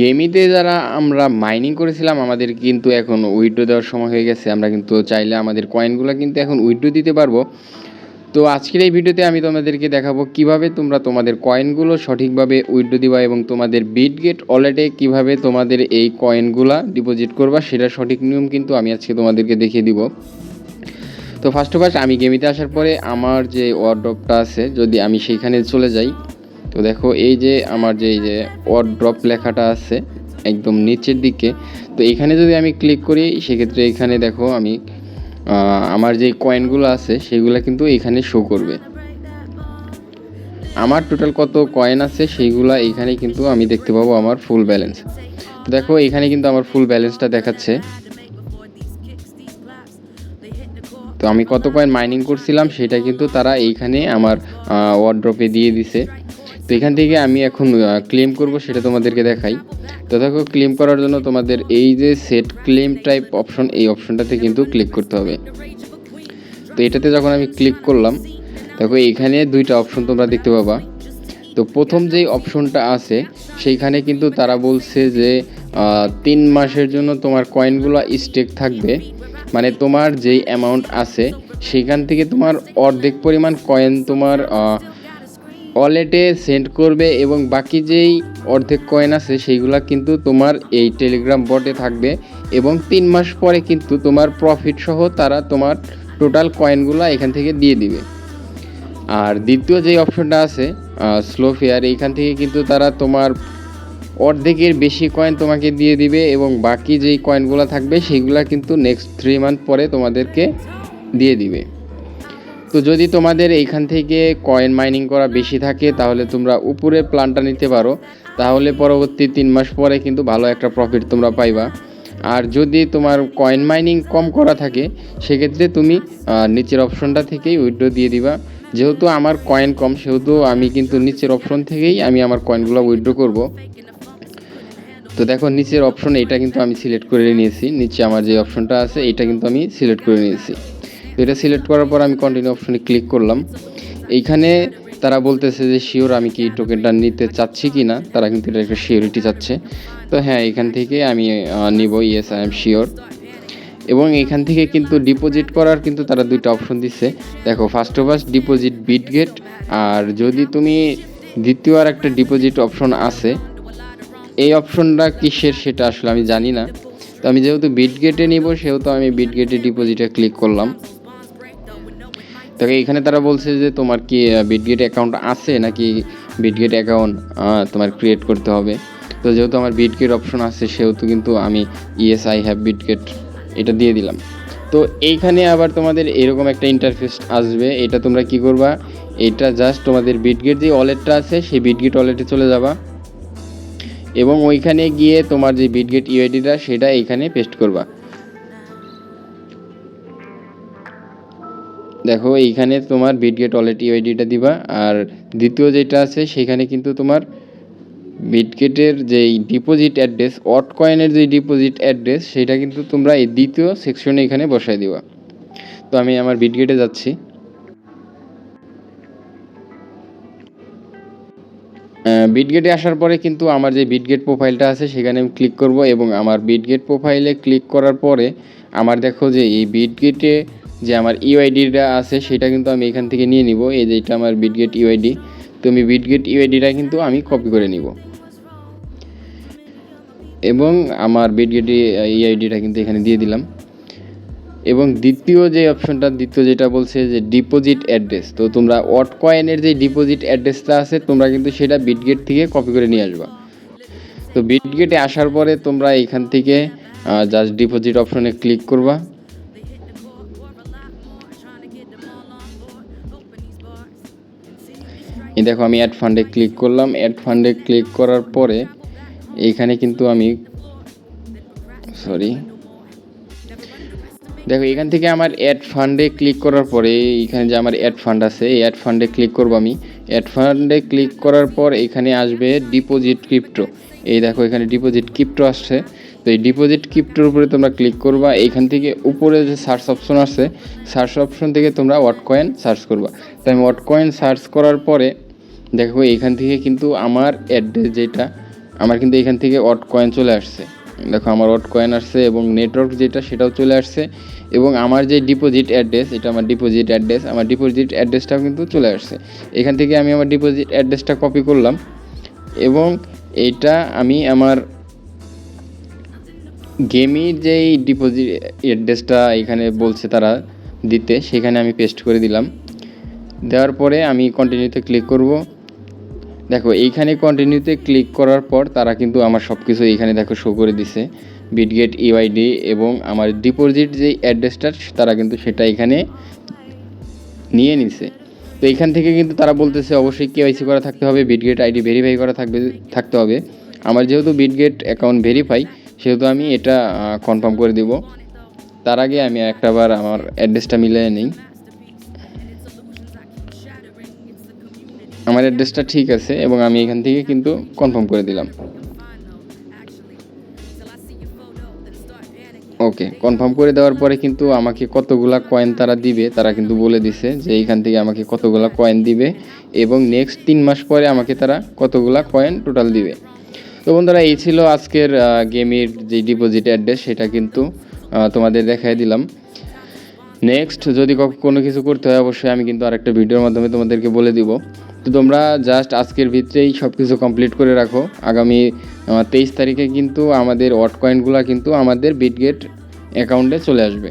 গেমিতে যারা আমরা মাইনিং করেছিলাম, আমাদের কিন্তু এখন উইথড্র দেওয়ার সময় হয়ে গেছে। আমরা কিন্তু চাইলে আমাদের কয়েনগুলো কিন্তু এখন উইথড্র দিতে পারব। তো আজকের এই ভিডিওতে আমি তোমাদেরকে দেখাবো কীভাবে তোমরা তোমাদের কয়েনগুলো সঠিকভাবে উইথড্র দিবা এবং তোমাদের বিটগেট ওয়ালেটে কীভাবে তোমাদের এই কয়েনগুলো ডিপোজিট করবা, সেটা সঠিক নিয়ম কিন্তু আমি আজকে তোমাদেরকে দেখিয়ে দিব। তো ফার্স্ট অফ আমি গেমিতে আসার পরে আমার যে ওয়ার্ড্রপটা আছে, যদি আমি সেইখানে চলে যাই তো দেখো, এই যে আমার যে, এই যে ওয়ার্ড্রপ লেখাটা আছে একদম নিচের দিকে, তো এখানে যদি আমি ক্লিক করি, সেক্ষেত্রে এখানে দেখো আমি আমার যে কয়েনগুলো আছে, সেগুলো কিন্তু এখানে শো করবে। আমার টোটাল কত কয়েন আছে সেইগুলা এখানে কিন্তু আমি দেখতে পাবো আমার ফুল ব্যালেন্স তো দেখো, এখানে কিন্তু আমার ফুল ব্যালেন্সটা দেখাচ্ছে। তো আমি কত কয়েন মাইনিং করছিলাম, সেটা কিন্তু তারা এইখানে আমার ওয়ার্ড্রপে দিয়ে দিছে। তো এখান থেকে আমি এখন ক্লেম করব সেটা তোমাদেরকে দেখাই। তো দেখো ক্লেম করার জন্য তোমাদের এই যে সেট ক্লেম টাইপ অপশন এই অপশনটাতে কিন্তু ক্লিক করতে হবে। তো এটাতে যখন আমি ক্লিক করলাম, দেখো এইখানে দুইটা অপশন তোমরা দেখতে পাবা। তো প্রথম যেই অপশনটা আছে, সেইখানে কিন্তু তারা বলছে যে তিন মাসের জন্য তোমার কয়েনগুলো স্টেক থাকবে। মানে তোমার যেই অ্যামাউন্ট আছে সেখান থেকে তোমার অর্ধেক পরিমাণ কয়েন তোমার ওয়ালেটে সেন্ড করবে এবং বাকি যেই অর্ধেক কয়েন আছে সেইগুলা কিন্তু তোমার এই টেলিগ্রাম বটে থাকবে এবং তিন মাস পরে কিন্তু তোমার প্রফিট সহ তারা তোমার টোটাল কয়েনগুলো এখান থেকে দিয়ে দিবে। আর দ্বিতীয় যে অপশনটা আছে স্লো ফেয়ার এইখান থেকে কিন্তু তারা তোমার অর্ধেকের বেশি কয়েন তোমাকে দিয়ে দিবে এবং বাকি যেই কয়েনগুলো থাকবে সেইগুলো কিন্তু নেক্সট থ্রি মান্থ পরে তোমাদেরকে দিয়ে দিবে। তো যদি তোমাদের এইখান থেকে কয়েন মাইনিং করা বেশি থাকে, তাহলে তোমরা উপরে প্ল্যানটা নিতে পারো। তাহলে পরবর্তী তিন মাস পরে কিন্তু ভালো একটা প্রফিট তোমরা পাইবা। আর যদি তোমার কয়েন মাইনিং কম করা থাকে, সেক্ষেত্রে তুমি নিচের অপশনটা থেকেই উইথড্র দিয়ে দিবা। যেহেতু আমার কয়েন কম, সেহেতু আমি কিন্তু নিচের অপশন থেকেই আমি আমার কয়েনগুলো উইড্রো করব। তো দেখো, নিচের অপশন এটা কিন্তু আমি সিলেক্ট করে নিয়েছি। নিচে আমার যে অপশনটা আছে এটা কিন্তু আমি সিলেক্ট করে নিয়েছি। এটা সিলেক্ট করার পর আমি কন্টিনিউ অপশনে ক্লিক করলাম। এইখানে তারা বলতেছে যে শিওর আমি কি টোকেনটা নিতে চাচ্ছি কি না তারা কিন্তু এটা একটা শিওরিটি চাচ্ছে। তো হ্যাঁ এখান থেকে আমি নিব ইয়েস আই এম শিওর এবং এখান থেকে কিন্তু ডিপোজিট করার কিন্তু তারা দুইটা অপশন দিচ্ছে দেখো first of first deposit Bitget আর যদি তুমি দ্বিতীয় আর একটা ডিপোজিট অপশন আছে, এই অপশনটা কিসের সেটা আসলে আমি জানি না। তো আমি যেহেতু বিটগেটে নিব, সেহেতু আমি বিটগেটে ডিপোজিটে ক্লিক করলাম। তো এখানে তারা বলছে যে তোমার কি বিটগেট অ্যাকাউন্ট আছে নাকি বিটগেট অ্যাকাউন্ট তোমার ক্রিয়েট করতে হবে? তো যেহেতু আমার বিটগেট অপশন আছে, সেহেতু কিন্তু আমি ইএস আই হ্যাভ বিটগেট এটা দিয়ে দিলাম। তো এইখানে আবার তোমাদের এরকম একটা ইন্টারফেস আসবে। এটা তোমরা কি করবা? এটা জাস্ট তোমাদের বিটগেট যে ওয়ালেটটা আছে, সেই বিটগেট ওয়ালেটে চলে যাবা। এবং ওইখানে গিয়ে তোমার যে বিটগেট ইউআইডিটা সেটা এইখানে পেস্ট করবা। দেখো, এইখানে তোমার বিটগেট ওয়ালেট ইউআইডিটা দিবা, আর দ্বিতীয় যেটা আছে, সেখানে কিন্তু তোমার বিটগেটের যেই ডিপোজিট অ্যাড্রেস অট কয়েনের যে ডিপোজিট অ্যাড্রেস সেটা কিন্তু তোমরা এই দ্বিতীয় সেকশনে এখানে বসায় দিবা। তো আমি আমার বিটগেটে যাচ্ছি। বিটগেটে আসার পরে কিন্তু আমার যে বিটগেট প্রোফাইলটা আছে, সেখানে আমি ক্লিক করব, এবং আমার বিটগেট প্রোফাইলে ক্লিক করার পরে, আমার দেখো যে এই বিটগেটে যে আমার ইউআইডিটা আছে, সেটা কিন্তু আমি এখান থেকে নিয়ে নিব। এই যে এটা আমার বিটগেট ইউআইডি তো আমি বিটগেট ইউআইডিটা কিন্তু আমি কপি করে নিব। এবং আমার বিটগেট ইআইডিটা কিন্তু এখানে দিয়ে দিলাম। এবং দ্বিতীয় যে অপশনটা দ্বিতীয় যেটা বলছে যে ডিপোজিট অ্যাড্রেস তো তোমরা অট কয়েনের যে ডিপোজিট অ্যাড্রেসটা আছে, তোমরা কিন্তু সেটা বিটগেট থেকে কপি করে নিয়ে আসবা। তো বিটগেটে আসার পরে তোমরা এখান থেকে জাস্ট ডিপোজিট অপশনে ক্লিক করবা। এই দেখো আমি অ্যাড ফান্ডে ক্লিক করলাম। অ্যাড ফান্ডে ক্লিক করার পরে এইখানে কিন্তু আমি সরি দেখো, এখান থেকে আমার অ্যাড ফান্ডে ক্লিক করার পরে এখানে যে আমার অ্যাড ফান্ড আছে, এই অ্যাড ফান্ডে ক্লিক করব আমি। অ্যাড ফান্ডে ক্লিক করার পর এখানে আসবে ডিপোজিট ক্রিপ্টো এই দেখো, এখানে ডিপোজিট ক্রিপ্টো আসছে। তো এই ডিপোজিট ক্রিপ্টোর উপরে তোমরা ক্লিক করবা। এইখান থেকে উপরে যে সার্চ অপশন আছে সার্চ অপশন থেকে তোমরা ওয়াট কয়েন সার্চ করবা। তো আমি ওয়াট কয়েন সার্চ করার পরে দেখো, এখান থেকে কিন্তু আমার অ্যাড্রেস যেটা, আমার কিন্তু এখান থেকে অট কয়েন চলে আসছে। দেখো, আমার অট কয়েন আসছে এবং নেটওয়ার্ক যেটা, সেটাও চলে আসছে এবং আমার যে ডিপোজিট অ্যাড্রেস এটা আমার ডিপোজিট অ্যাড্রেস আমার ডিপোজিট অ্যাড্রেসটাও কিন্তু চলে আসছে। এখান থেকে আমি আমার ডিপোজিট অ্যাড্রেসটা কপি করলাম এবং এটা আমি আমার গেমির যেই ডিপোজিট অ্যাড্রেসটা এখানে বলছে তারা দিতে, সেখানে আমি পেস্ট করে দিলাম। দেওয়ার পরে আমি কন্টিনিউতে ক্লিক করব। দেখো, এইখানে কন্টিনিউতে ক্লিক করার পর তারা কিন্তু আমার সব কিছু এইখানে দেখো শো করে দিছে। বিটগেট ইউআইডি এবং আমার ডিপোজিট যেই অ্যাড্রেসটা তারা কিন্তু সেটা এখানে নিয়ে নিছে। তো এখান থেকে কিন্তু তারা বলতেছে, অবশ্যই কেওয়াইসি করা থাকতে হবে বিটগেট আইডি ভেরিফাই করা থাকবে, থাকতে হবে। আমার যেহেতু বিটগেট অ্যাকাউন্ট ভেরিফাই সেহেতু আমি এটা কনফার্ম করে দিব। তার আগে আমি একটাবার আমার অ্যাড্রেসটা মিলিয়ে নিই। আমার অ্যাড্রেসটা ঠিক আছে এবং আমি এখান থেকে কিন্তু কনফার্ম করে দিলাম। ওকে কনফার্ম করে দেওয়ার পরে কিন্তু আমাকে কতগুলা কয়েন তারা দিবে, তারা কিন্তু বলে দিছে যে এইখান থেকে আমাকে কতগুলা কয়েন দিবে এবং নেক্সট তিন মাস পরে আমাকে তারা কতগুলা কয়েন টোটাল দিবে। তো বন্ধুরা, এই ছিল আজকের গেমের যে ডিপোজিট অ্যাড্রেস সেটা কিন্তু তোমাদের দেখাই দিলাম। নেক্সট যদি কোনো কিছু করতে হয়, অবশ্যই আমি কিন্তু আরেকটা ভিডিওর মাধ্যমে তোমাদেরকে বলে দিব। তো তোমরা জাস্ট আজকের ভিতরেই সব কিছু কমপ্লিট করে রাখো। আগামী তেইশ তারিখে কিন্তু আমাদের ওয়াট কয়েনগুলো কিন্তু আমাদের বিটগেট অ্যাকাউন্টে চলে আসবে।